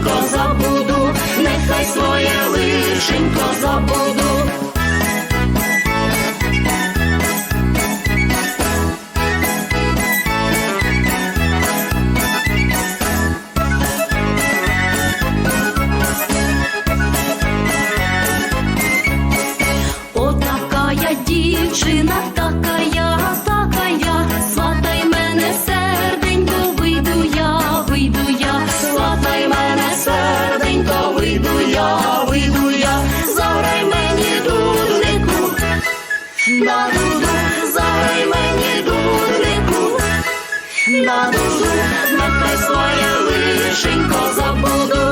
лишенько забуду, нехай своє лишенько забуду. Отака дівчина, така я. Своє лишенько забуду, нехай своє лишенько